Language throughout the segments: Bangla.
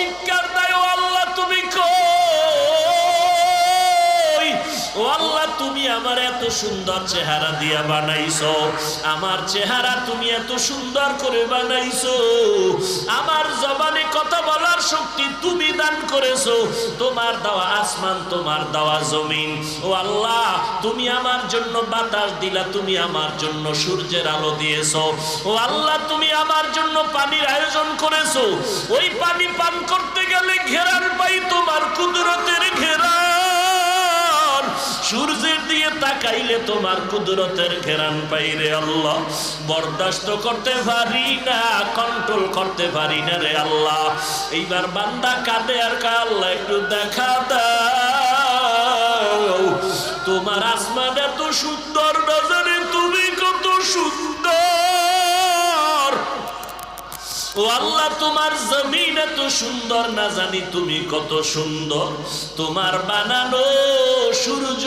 চিৎকার আমার এত সুন্দর চেহারা দিয়া বানাইছো, আমার চেহারা তুমি এত সুন্দর করে বানাইছো, আমার জবানে কথা বলার শক্তি তুমি দান করেছ, তোমার দেওয়া আসমান, তোমার দেওয়া জমিন। ও আল্লাহ, তুমি আমার জন্য বাতাস দিলা, তুমি আমার জন্য সূর্যের আলো দিয়েছ। ও আল্লাহ, তুমি আমার জন্য পানির আয়োজন করেছ। ওই পানি পান করতে গেলে ঘেরার পাই তোমার কুদরতের ঘেরান সূর্যের দিয়ে তাকাইলে তোমার কুদরতের ঘেরান পাইরে আল্লাহ। বরদাস্ত করতে পারি না কন্ট্রোল করতে পারি না রে আল্লাহ। এইবার বান্দা কাঁদে আর কাল্লা একটু দেখা দাও। তোমার আসমান এত সুন্দর ও আল্লাহ, তোমার জমিন এত সুন্দর না জানি তুমি কত সুন্দর। তোমার বানানো সূর্য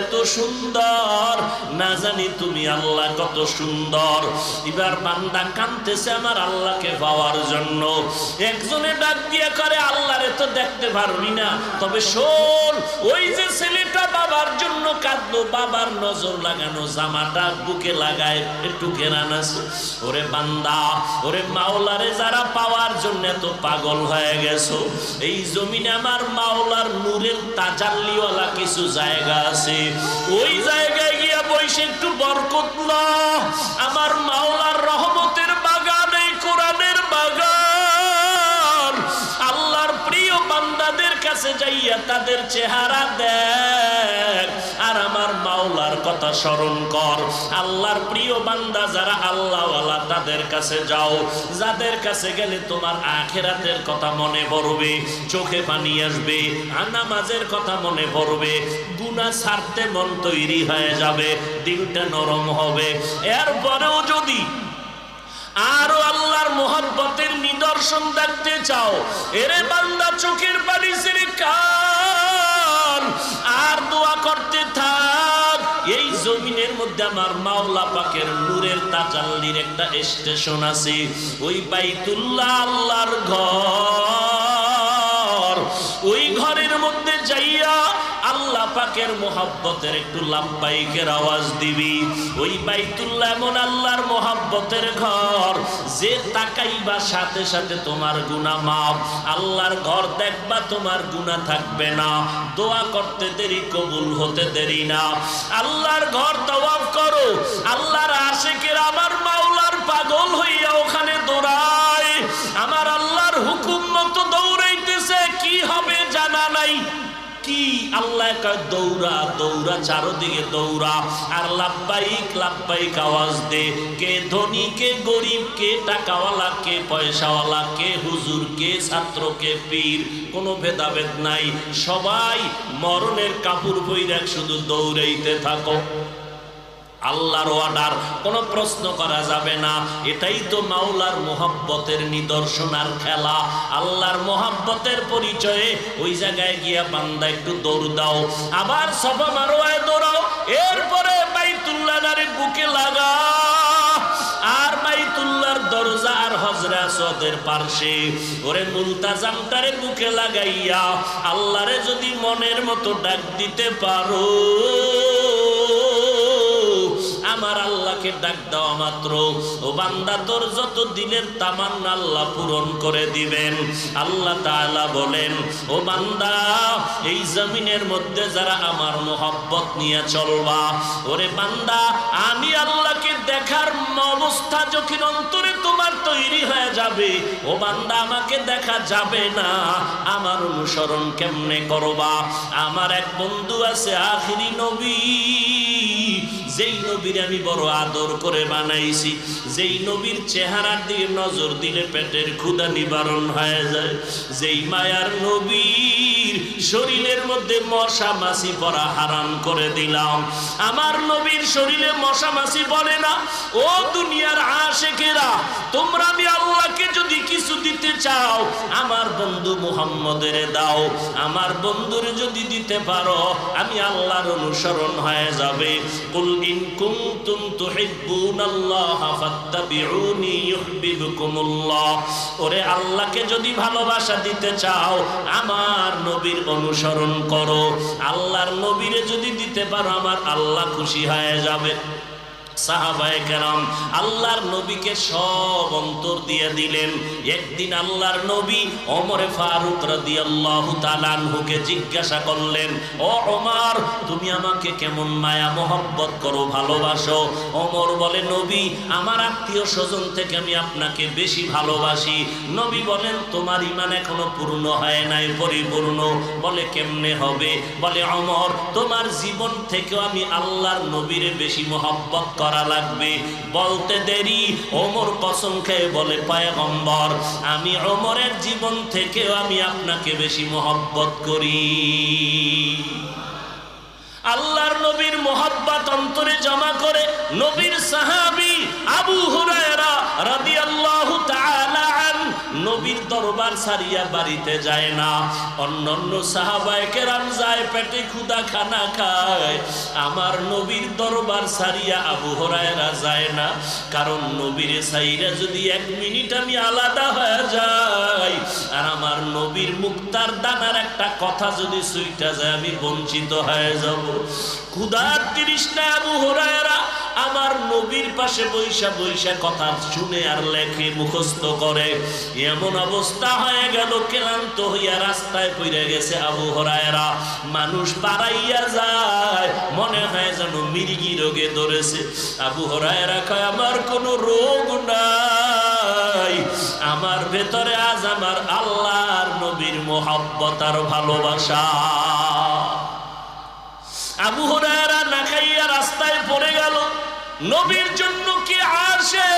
এত সুন্দর না জানি তুমি আল্লাহ কত সুন্দর। এবার বান্দা কানতেছে আমার আল্লাহকে পাওয়ার জন্য। একজনে ডাক দিয়ে করে, আল্লাহরে তো দেখতে পারবি না। তবে শোন, ওই যে ছেলেটা বাবার জন্য কাঁদলো, বাবার নজর লাগানো জামাটা বুকে লাগায় একটু ঘেরান আছে ওরে বান্দা, ওরে মাওলারে যারা পাওয়ার জন্য এত পাগল হয়ে গেছো, এই জমিনে আমার মাওলার নূরের তাজাল্লিওয়ালা কিছু জায়গা আছে। ওই জায়গায় গিয়া বসে একটু বরকত নাও। আমার মাওলার রহমতের বাগান, এই কোরআনের বাগান। আল্লাহর প্রিয় বান্দাদের কাছে যাইয়া তাদের চেহারা দেখ। আর আমার মাওলার কথা স্মরণ কর। আল্লাহর প্রিয় বান্দা যারা আল্লাহওয়ালা, তাদের কাছে যাও। যাদের কাছে গেলে তোমার আখেরাতের কথা মনে পড়বে, চোখে পানি আসবে নামাজের কথা মনে পড়বে। গুনাহ ছাড়তে মন তৈরি হয়ে যাবে। দিলটা নরম হবে। এরপরেও যদি আরও আল্লাহর মোহব্বতের নিদর্শন দেখতে চাও, এরে বান্দা চোখের পানি ছেড়ে কান, আর দোয়া করতে থাক। এই জমিনের মধ্যে আমার মাওলা পাকের নূরের তাজাল্লির একটা স্টেশন আছে। ওই বাইতুল্লাহ আল্লাহর ঘর। ওই ঘরের মধ্যে যাইয়া আল্লাহ পাকের মোহাব্বতের একটু লাম্বাইকের আওয়াজ দিবি। ওই বাইতুল্লাহ এমন আল্লাহর মোহাব্বতের ঘর। যে তাকাইবা সাথে সাথে তোমার গুণা মাপ আল্লাহর ঘর দেখবা তোমার গুণা থাকবে না। দোয়া করতে দেরি, কবুল হতে দেরি না। আল্লাহর ঘর তওয়াব করো। আল্লাহর আশেকের আমার মাওলার পাগল হইয়া ওখানে দৌড়ায়। আমার আল্লাহর হুকুম মতো নাই কি? আল্লাহ কয়, দৌড়া দৌড়া, চারোদিকে দৌড়া। আর লাভবাহিক লাভবাহিক আওয়াজ দে। কে ধনী, কে গরিব, কে টাকাওয়ালা, কে পয়সাওয়ালা, কে হুজুর, কে ছাত্র, কে পীর, কোনো ভেদাভেদ নাই। সবাই মরণের কাপড় বৈরাগ শুধু দৌড়াইতে থাকো। আল্লাহর অর্ডার কোনো প্রশ্ন করা যাবে না। এটাই তো মাওলার মোহাব্বতের নিদর্শন আর খেলা। আল্লাহর মোহাব্বতের পরিচয়ে ওই জায়গায় গিয়া বান্দা একটু দৌড় দাও। আবার সফা মারোয়ায় দৌড়াও। এরপরে বাইতুল্লাহ বুকে লাগা আর বাইতুল্লাহর দরজা আর হজরা সদের পার্শ্বে। ওরে মুলতাজামটারে বুকে লাগাইয়া, আল্লাহরে যদি মনের মতো ডাক দিতে পারো। আমার আল্লাহকে ডাক দেওয়া মাত্র। ও বান্দা, তোর যত দিলের তামান্না আল্লাহ পূরণ করে দিবেন। আল্লাহ তাআলা বলেন, ও বান্দা, এই জমিনের মধ্যে যারা আমার মোহব্বত নিয়ে চলবা, ওরে বান্দা, আমি আল্লাহকে দেখার অবস্থা যখন অন্তরে তোমার তৈরি হয়ে যাবে, ও বান্দা, আমাকে দেখা যাবে না। আমার অনুসরণ কেমনে করবা? আমার এক বন্ধু আছে আখিরি নবী। যেই নবীর আমি বড় আদর করে বানাইছি, যেই নবীর চেহারা দিয়ে নজর দিলে পেটের ক্ষুধা নিবারণ হয়ে যায়। যেই মায়ার নবীর শরীরের মধ্যে মশা মাছি পড়া হারাম করে দিলাম। আমার নবীর শরীরে মশা মাছি বলে না। ও দুনিয়ার আশেকেরা, তোমরা আমি আল্লাহকে যদি কিছু দিতে চাও, আমার বন্ধু মুহাম্মদের দাও। আমার বন্ধুর যদি দিতে পারো, আমি আল্লাহর অনুসরণ হয়ে যাবে। কুল ইন কুনতুম তুহিব্বুনাল্লাহ ফাত্তাবিউনি ইউহিব্বুকুমুল্লাহ। ওরে আল্লাহকে যদি ভালোবাসা দিতে চাও, আমার নবীর অনুসরণ করো। আল্লাহর নবীরে যদি দিতে পারো আমার আল্লাহ খুশি হয়ে যাবে। সাহাবায়ে কেরাম আল্লাহর নবীকে সব অন্তর দিয়ে দিলেন। একদিন আল্লাহর নবী ওমরে ফারুক রাদিয়াল্লাহু তাআলা আনহুকে জিজ্ঞাসা করলেন, ও ওমর, তুমি আমাকে কেমন মায়া, মোহব্বত করো, ভালোবাসো? ওমর বলে, নবী, আমার আত্মীয় স্বজন থেকে আমি আপনাকে বেশি ভালোবাসি। নবী বলেন, তোমার ইমান এখনও পূর্ণ হয় নাই, পরিপূর্ণ। বলে, কেমনে হবে? বলে অমর তোমার জীবন থেকেও আমি আল্লাহর নবীরে বেশি মোহব্বত করা লাগবে। বলতে দেরি, ওমর কসম খেয়ে বলে, পায়গম্বর, আমি ওমরের জীবন থেকেও আমি আপনাকে বেশি মহব্বত করি। আল্লাহর নবীর মহব্বত অন্তরে জমা করে নবীর সাহাবি আবু হুরায়রা রাদিয়াল্লাহু তাআলা নবীর দরবার সারিয়া বাড়িতে যায় না। অন্যান্য সাহাবায়ে কেরাম যায়, পেটে ক্ষুধা খানা খায়। আমার নবীর দরবার সারিয়া আবু হুরায়রা যায় না। কারণ নবীর সাইরা যদি এক মিনিট আমি আলাদা হয়ে যাই, আর আমার নবীর মুক্তার দানার একটা কথা যদি সুইটা যায়, আমি বঞ্চিত হয়ে যাব। ক্ষুধার তৃষ্ণা আবু হুরায়রা আমার নবীর পাশে বৈশা বৈশা কথা শুনে আর লেখে মুখস্থ করে। এমন অবস্থা হয়ে গেল, ক্লান্ত হইয়া রাস্তায় পড়ে গেছে আবু হরায়রা। মানুষ পাড়াইয়া যায়, মনে হয় যেন মির্গি রোগে ধরেছে। আবু হরায়রা কয়, আমার কোনো রোগ নাই। আমার ভেতরে আজ আমার আল্লাহর নবীর মোহাব্বত আর ভালোবাসা। আবু হুরায়রা না খাইয়া রাস্তায় পড়ে গেল। নবীর জন্য কি আসে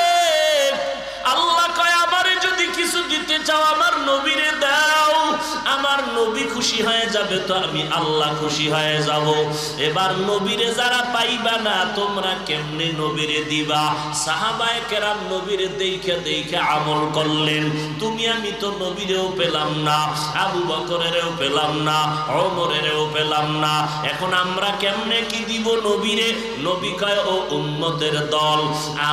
আল্লাহ কয় আমারে যদি কিছু দিতে চাও আমার নবীরে দাও। আমার নবী খুশি হয়ে যাবে তো আমি আল্লাহ খুশি হয়ে যাব। এবার নবীরে যারা পাইবা না, তোমরা কেমনে নবীরে দিবা? সাহাবায় কেরাম নবীরে দেখে দেখে আমল করলেন। তুমি, আমি তো নবীরেও পেলাম না, আবু বকরেরও পেলাম না অমরেরও পেলাম না। এখন আমরা কেমনে কি দিব নবীরে? নবী কয়, ও উম্মতের দল,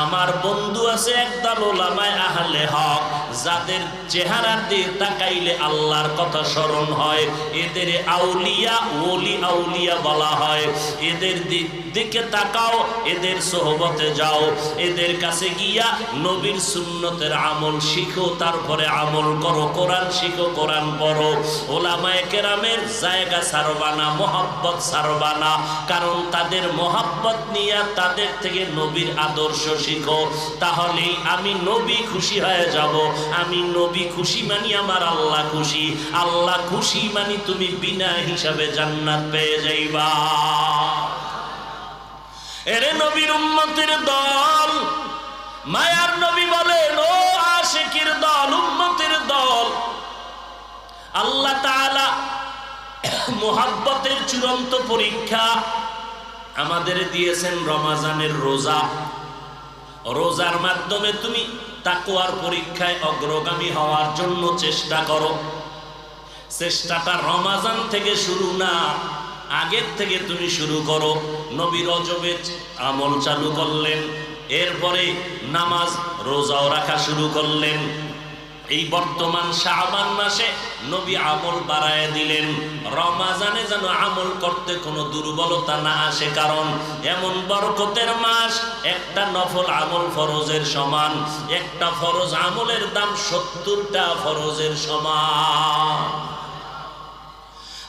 আমার বন্ধু আছে একদল ওলামায় আহলে হক যাদের চেহারার দিয়ে তাকাইলে আল্লাহর কথা স্মরণ হয়, এদের আউলিয়া ওলি আউলিয়া বলা হয়। এদের দিক দিকে তাকাও, এদের সোহবতে যাও। এদের কাছে গিয়া নবীর সুন্নতের আমল শিখো, তারপরে আমল করো, কোরআন শিখো, কোরআন পড়ো। ওলামায়ে কেরামের জায়গা সারবানা মোহাব্বত সারবানা কারণ তাদের মোহাব্বত নিয়ে তাদের থেকে নবীর আদর্শ শিখো। তাহলেই আমি নবী খুশি হয়ে যাব। আমি নবী খুশি মানি আমার আল্লাহ খুশি। আল্লাহ খুশি মানি তুমি বিনা হিসাবে জান্নাত পেয়ে যাইবা। এরে নবীর উম্মতের দল, মায়ার নবী বলেন, ও আশিকির দল, উম্মতের দল, আল্লাহ তাআলা মোহাব্বতের চূড়ান্ত পরীক্ষা আমাদের দিয়েছেন রমাজানের রোজা। রোজার মাধ্যমে তুমি তাকুয়ার পরীক্ষায় অগ্রগামী হওয়ার জন্য চেষ্টা করো। চেষ্টাটা রমাজান থেকে শুরু না, আগের থেকে তুমি শুরু করো। নবীর অজবে আমল চালু করলেন, এরপরে নামাজ, রোজাও রাখা শুরু করলেন। এই বর্তমান শাহবান মাসে নবী আমল বাড়ায় দিলেন। রমাজানে যেন আমল করতে কোনো দুর্বলতা না আসে, কারণ এমন বরকতের মাস, একটা নফল আমল ফরজের সমান, একটা ফরজ আমলের দাম সত্তরটা ফরজের সমান।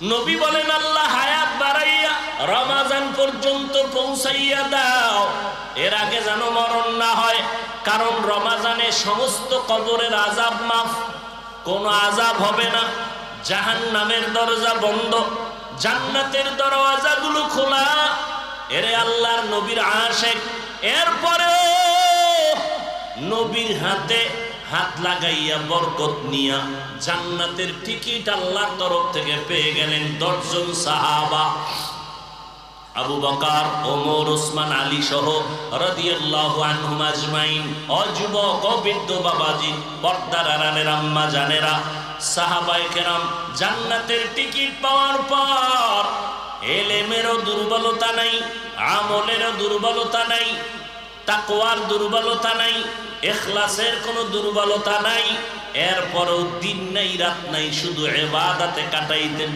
নবী বলেন, আল্লাহ হায়াত বাড়াইয়া রমাজান পর্যন্ত পৌঁছাইয়া দাও। এর আগে যেন মরণ না হয়, কারণ রমাজানে সমস্ত কবরের আজাব মাফ। কোনো আজাব হবে না। জাহান নামের দরজা বন্ধ, জান্নাতের দরওয়াজাগুলো খোলা। এরে আল্লাহর নবীর আশেক। এরপরে নবীর হাতে হাত লাগাইয়া বরকত নিয়া জান্নাতের টিকিট আল্লাহর তরফ থেকে পেয়ে গেলেন দশজন সাহাবা। আবু বকার, ওমর, ওসমান, আলী সহ রাদিয়াল্লাহু আনহুম আজমাইন। অযুবক বাবাজি, পর্দার আড়ালের আম্মা, জানেরা, সাহাবায়ে কেরাম, জান্নাতের টিকিট পাওয়ার পর এলেমেরও দুর্বলতা নাই, আমলেরও দুর্বলতা নাই, তাকওয়ার দুর্বলতা নাই এখলাসের কোনো দুর্বলতা নাই। এরপরও দিন নাই, রাত নাই, শুধু এবাদাতে কাটাইতেন।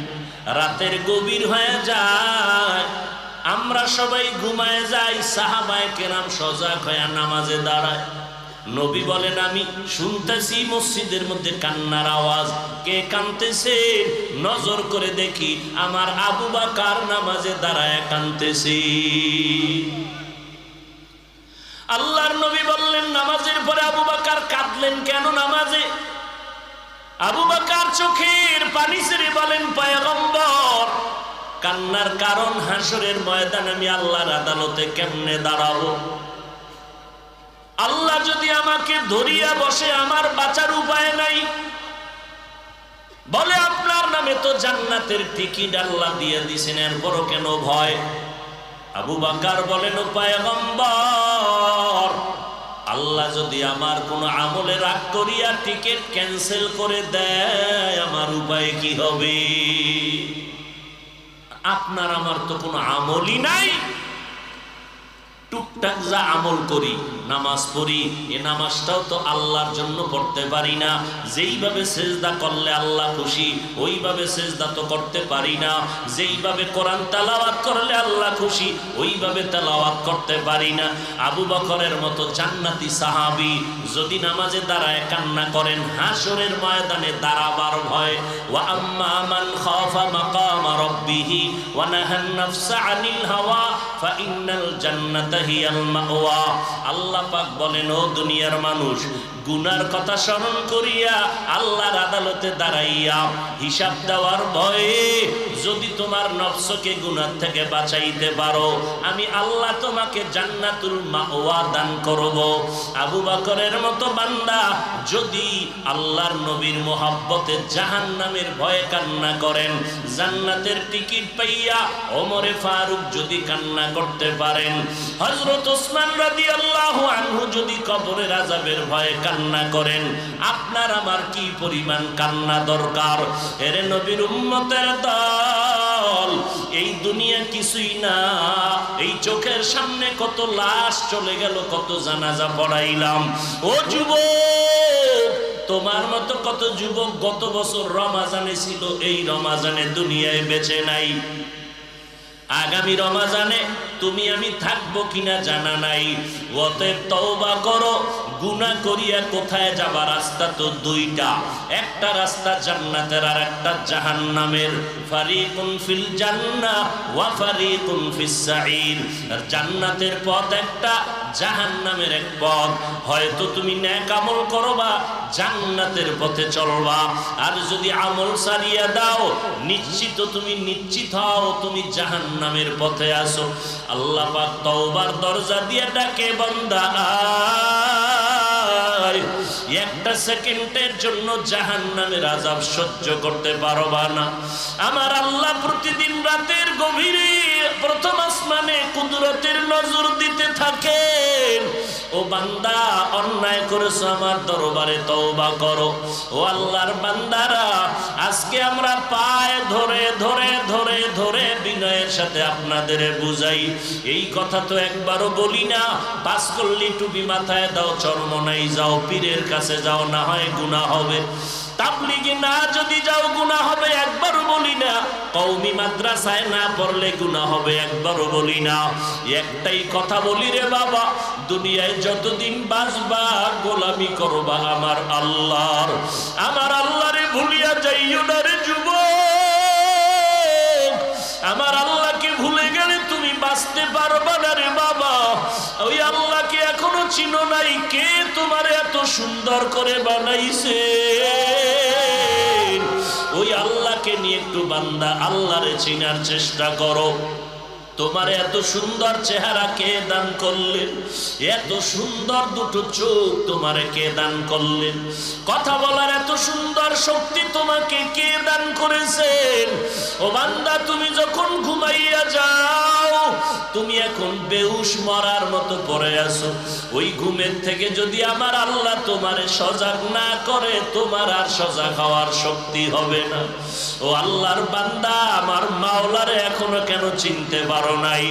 রাতের গভীর হয়ে যায়, আমরা সবাই ঘুমায় যাই, সাহাবায় কেরাম সজাগ হয়ে নামাজে দাঁড়ায়। নবী বলেন, আমি শুনতেছি মসজিদের মধ্যে কান্নার আওয়াজ। কে কানতেছে? নজর করে দেখি আমার আবু বাকার নামাজে দাঁড়ায় কানতেছে। আল্লাহর নবী বললেন নামাজের পরে আবু বাকার কাঁদলেন কেন নামাজে? আবু বাকার চোখের পানি ছেড়ে বলেন, পয়গম্বর, কান্নার কারণ হাসরের ময়দান আমি আল্লাহর আদালতে কেমনে দাঁড়াবো? আল্লাহ যদি আমাকে ধরিয়া বসে, আমার বাঁচার উপায় নাই। বলে, আপনার নামে তো জান্নাতের টিকিট আল্লাহ দিয়ে দিছেন, এরপরও কেন ভয়? আবু বাকার বলেন পায়গম্বর আল্লাহ যদি আমার কোনো আমলে রাগ করিয়া টিকিট ক্যান্সেল করে দেয়, আমার উপায় কি হবে? আপনার আমার তো কোনো আমলই নাই। টুকটাক যা আমল করি, নামাজ পড়ি, এ নামাজটাও তো আল্লাহর জন্য পড়তে পারি না। যেইভাবে সেজদা করলে আল্লাহ খুশি, ওইভাবে সেজদা তো করতে পারি না। যেইভাবে কোরআন তেলাওয়াত করলে আল্লাহ খুশি, ওইভাবে তেলাওয়াত করতে পারি না। আবু বকরের মতো জান্নাতি সাহাবি যদি নামাজে দাঁড়ায় কান্না করেন, হাসরের ময়দানে দাঁড়াবার ভয়। ওয়া আম্মা মান খাফা মাকাম রাব্বিহি ওয়া নাহান নাফসা আনিল হাওয়া, ফা ইন্নাল জান্নাতা আল্লাহ পাক বলেন, ও দুনিয়ার মানুষ, গুনার কথা স্মরণ করিয়া আল্লাহর আদালতে দাঁড়াইয়া হিসাব দেওয়ার ভয়ে যদি তোমার গুনার থেকে বাঁচাইতে পারো, আমি আল্লাহ তোমাকে জান্নাতুল মাওয়া দান করব। আবু বাকরের মতো বান্দা যদি আল্লাহর নবীর মোহাব্বতে জাহান্নামের ভয়ে কান্না করেন, জান্নাতের টিকিট পাইয়া ওমরে ফারুক যদি কান্না করতে পারেন হযরত ওসমান রাদিয়াল্লাহু আনহু যদি কবরের আযাবের ভয়ে কান্না করেন, আপনার আমার কি পরিমাণ কান্না দরকার? এরে নবীর উম্মতের দল, এই দুনিয়া কিছুই না। এই চোখের সামনে কত লাশ চলে গেল, কত জানাজা পড়াইলাম। ও যুবক, তোমার মতো কত যুবক গত বছর রমাজানে ছিল, এই রমাজানে দুনিয়ায় বেঁচে নাই। আগামী রমাজানে তুমি আমি থাকব কিনা জানা নাই। অতএব তওবা করো গুনাহ করিয়া কোথায় যাবা? রাস্তা তো দুইটা। একটা রাস্তা জান্নাতের আর একটা জাহান্নামের। ফারিকুন ফিল জান্নাহ ওয়া ফারিকুন ফিস সাঈর জান্নাতের পথ একটা, জাহান্নামের এক পথ। হয়তো তুমি ন্যাক আমল করবা, জান্নাতের পথে চলবা। আর যদি আমল সারিয়া দাও, নিশ্চিত তুমি নিশ্চিত হও, তুমি জাহান্নামের পথে আসো আল্লাহ পাক তওবার দরজা দিয়ে ডাকে, বান্দা। একটা সেকেন্ডের জন্য জাহান্নামের আযাব সহ্য করতে পারবা না। আমার আল্লাহ প্রতিদিন রাতের গভীরে প্রথম আসমানে কুদরতের নজর দিতে থাকেন। ও বান্দা, অন্যায় করেছ আমার দরবারে তওবা করো। ও আল্লাহর বান্দারা, আজকে আমরা পায়ে ধরে ধরে ধরে ধরে বিনয়ের সাথে আপনাদের বুঝাই। এই কথা তো একবারও বলি না। পাস করলি টুপি মাথায় দাও চরমনাই যাও, পীরের কাছে যাও, না হয় গুনাহ হবে। তাবলিগে না যদি যাও গুণা হবে, একবারও বলি না। কৌমি মাদ্রাসায় না পড়লে গুণা হবে, একবারও বলি না। একটাই কথা বলি রে বাবা, দুনিয়ায় যতদিন বাঁচবা, গোলামি করবা আমার আল্লাহর। আমার আল্লাহরে ভুলিয়া যাইও না রে যুব আমার আল্লাহকে ভুলে গেলে তুমি বাঁচতে পারবা না রে বাবা ওই আল্লাহকে এখনও চিনো নাই, কে তোমার এত সুন্দর করে বানাইছে? ওই আল্লাহকে নিয়ে একটু বান্দা, আল্লাহরে চিনার চেষ্টা করো। তোমার এত সুন্দর চেহারা কে দান করলেন এত সুন্দর দুটো চোখ তোমারে কে দান করলেন কথা বলার এত সুন্দর শক্তি তোমাকে কে দান করেছেন ও বান্দা, তুমি যখন ঘুমাইয়া যাও, তুমি এখন বেউস মরার মতো পড়ে আছো। ওই ঘুমের থেকে যদি আমার আল্লাহ তোমারে সজাগ না করে, তোমার আর সজাগ হওয়ার শক্তি হবে না। ও আল্লাহর বান্দা, আমার মাওলারে এখনও কেন চিনতে পারো নাই।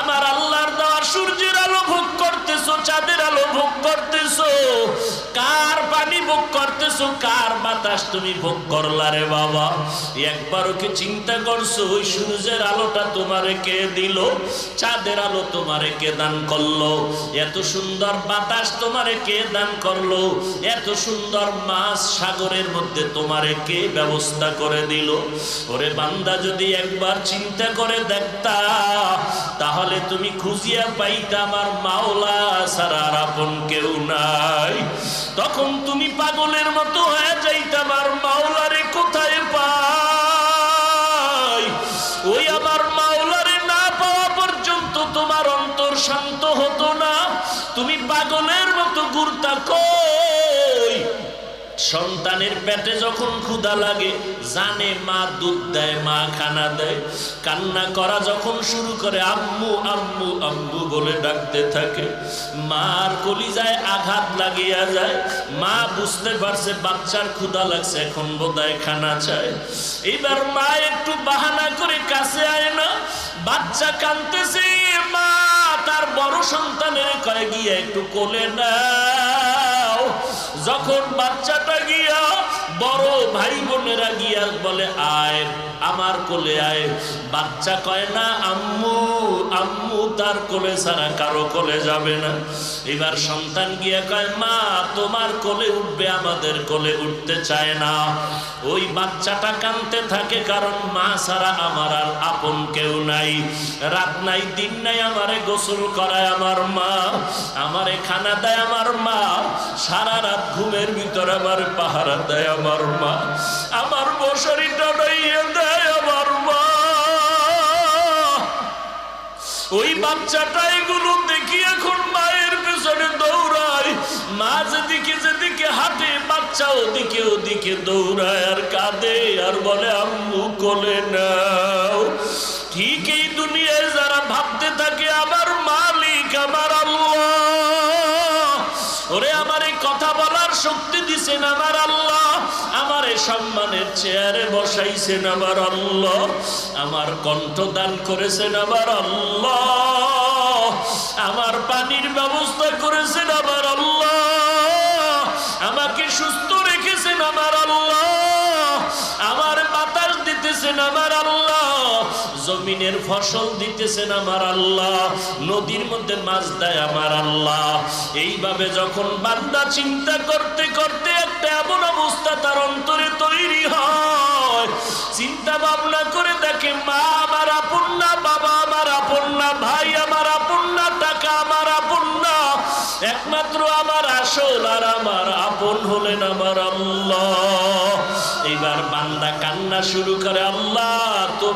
আমার আল্লাহর সূর্যের আলো ভোগ করতেছো, চাঁদের আলো ভোগ করতেছো, কার পানি ভোগ করতেছো, কার বাতাস তুমি ভোগ করলা রে বাবা? একবারও কি চিন্তা করছ, ওই সূর্যের আলোটা তোমারে কে দিল? চাঁদের আলো তোমারে কে দান করল? এত সুন্দর বাতাস তোমারে কে দান করল? এত সুন্দর মাছ সাগরের মধ্যে তোমারে কে ব্যবস্থা করে দিল? ওরে বান্দা, যদি একবার চিন্তা করে দেখতা, তাহলে তুমি খুঁজিয়া পাইতা আমার মাওলা সারার আপন কেউ নাই। তখন তুমি পাগলের মতো হয়ে যাইতে আমার মাওলারে কোথায় পাই? ওই আমার মাওলারে না পাওয়া পর্যন্ত তোমার অন্তর শান্ত হতো না। তুমি পাগলের মতো গুরুতা কই সন্তানের পেটে যখন ক্ষুধা লাগে, জানে মা দুধ দেয়, মা খানা দেয়। কান্না করা যখন শুরু করে, আম্মু আম্মু আম্মু বলে ডাকতে থাকে। মার কলিজায় আঘাত লাগিয়া যায়। মা বুঝতে পারছে বাচ্চার ক্ষুধা লাগছে, এখন বোধহয় খানা চায়। এবার মা একটু বাহানা করে কাছে আয় না। বাচ্চা কানতেছে মা তার বড় সন্তানের কয়ে গিয়ে একটু কোলে নাও যখন বাচ্চাটা গিয়া বড় ভাই বোনেরা গিয়া বলে, আয়, আমার কোলে আয়। বাচ্চা কয়, না, আম্মু আম্মু তার কোলে ছাড়া কারও কোলে যাবে না। এবার সন্তান গিয়া কয়, মা, তোমার কোলে উঠবে, আমাদের কোলে উঠতে চায় না। ওই বাচ্চাটা কানতে থাকে, কারণ মা ছাড়া আমার আর আপন কেউ নাই। রাত নাই, দিন নাই, আমারে গোসল করায় আমার মা, আমারে খানা দেয় আমার মা। সারা রাত ঘুমের ভিতর আমার পাহারা দেয় আমার মা, আমার বসরিটা ডাইয়ে দেয় আমার মা। ওই বাচ্চাটা এগুলো দেখি এখন মায়ের পেছনে দৌড়ায়। মা যেদিকে যেদিকে হাঁটে, বাচ্চা ওদিকে ওদিকে দৌড়ায় আর কাঁদে আর বলে, আম্মু, কোলে নাও। ঠিক এই দুনিয়ায় যারা ভাবতে থাকে, আমার মালিক, আমার বলার শক্তি দিছেন আমার আল্লাহ। আমার এই সম্মানের চেয়ারে বসাইছেন আমার আল্লাহ। আমার কণ্ঠ দান করেছেন আমার আল্লাহ। আমার পানির ব্যবস্থা করেছেন আমার আল্লাহ। আমাকে সুস্থ রেখেছেন আমার আল্লাহ। আমার বাতাস দিতেছেন আমার জমিনের ফসল দিতেছেন আমার আল্লাহ, নদীর মধ্যে মাছ দেয় আমার আল্লাহ। এইভাবে যখন বান্দা চিন্তা করতে করতে একটা এমন অবস্থা তার অন্তরে তৈরি হয়। চিন্তা ভাবনা করে দেখে মা আমার আপন না, বাবা আমার আপন না, ভাই আমার আপন না টাকা আমার আপন না। একমাত্র আমার আসল আর আমার আপন হলেন আমার আল্লাহ। এইবার বান্দা কান্না শুরু করে, আল্লাহ, তো